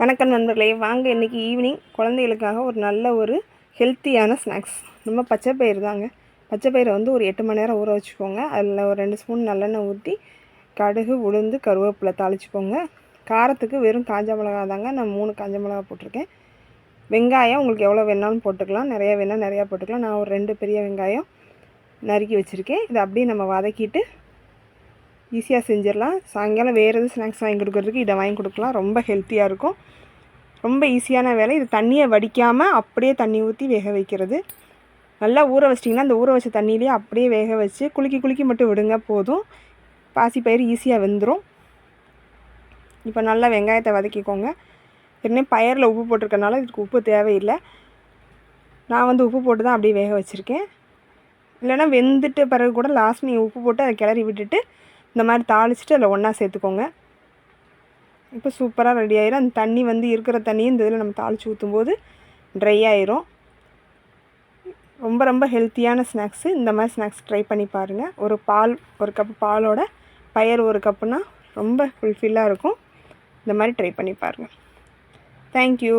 வணக்கம் நண்பர்களே. வாங்க இன்றைக்கி ஈவினிங் குழந்தைகளுக்காக ஒரு நல்ல ஒரு ஹெல்த்தியான ஸ்நாக்ஸ் நம்ம பச்சை பயிறு தாங்க. பச்சை பயிரை வந்து ஒரு எட்டு மணி நேரம் ஊற வச்சுக்கோங்க. அதில் ஒரு ரெண்டு ஸ்பூன் நல்லெண்ணெய் ஊற்றி கடுகு உளுந்து கருவேப்பிலை தாளிச்சுக்கோங்க. காரத்துக்கு வெறும் காஞ்ச மிளகா தாங்க. நான் மூணு காஞ்ச மிளகா போட்டிருக்கேன். வெங்காயம் உங்களுக்கு எவ்வளோ வேணாலும் போட்டுக்கலாம். நிறைய வேணால் நிறையா போட்டுக்கலாம். நான் ஒரு ரெண்டு பெரிய வெங்காயம் நறுக்கி வச்சுருக்கேன். இதை அப்படியே நம்ம வதக்கிட்டு ஈஸியாக செஞ்சிடலாம். சாயங்காலம் வேறு எதுவும் ஸ்நாக்ஸ் வாங்கி கொடுக்குறதுக்கு இதை வாங்கி கொடுக்கலாம். ரொம்ப ஹெல்த்தியாக இருக்கும். ரொம்ப ஈஸியான வேலை. இது தண்ணியை வடிக்காமல் அப்படியே தண்ணி ஊற்றி வேக வைக்கிறது. நல்லா ஊற வச்சிட்டிங்கன்னா அந்த ஊற வச்ச தண்ணியிலே அப்படியே வேக வச்சு குலுக்கி குலுக்கி மட்டும் விடுங்க போதும். பாசிப்பயிறு ஈஸியாக வெந்துடும் இப்போ நல்லா வெங்காயத்தை வதக்கிக்கோங்க. ஏற்கனவே பயிரில் உப்பு போட்டிருக்கனால இதுக்கு உப்பு தேவையில்லை. நான் வந்து உப்பு போட்டு தான் அப்படியே வேக வச்சுருக்கேன். இல்லைன்னா வெந்துட்டு பிறகு கூட லாஸ்ட் நீங்கள் உப்பு போட்டு அதை கிளறி விட்டுட்டு இந்த மாதிரி தாளிச்சிட்டு அதில் ஒன்றா சேர்த்துக்கோங்க. இப்போ சூப்பராக ரெடி ஆயிரும். அந்த தண்ணி வந்து இருக்கிற தண்ணியும் இந்த இதில் நம்ம தாளித்து ஊற்றும்போது ட்ரை ஆயிரும். ரொம்ப ரொம்ப ஹெல்த்தியான ஸ்நாக்ஸு இந்த மாதிரி ஸ்நாக்ஸ் ட்ரை பண்ணி பாருங்கள் ஒரு பால் ஒரு கப் பாலோட பயிர் ஒரு கப்புனா ரொம்ப ஃபுல்ஃபில்லாக இருக்கும். இந்த மாதிரி ட்ரை பண்ணி பாருங்கள் தேங்க்யூ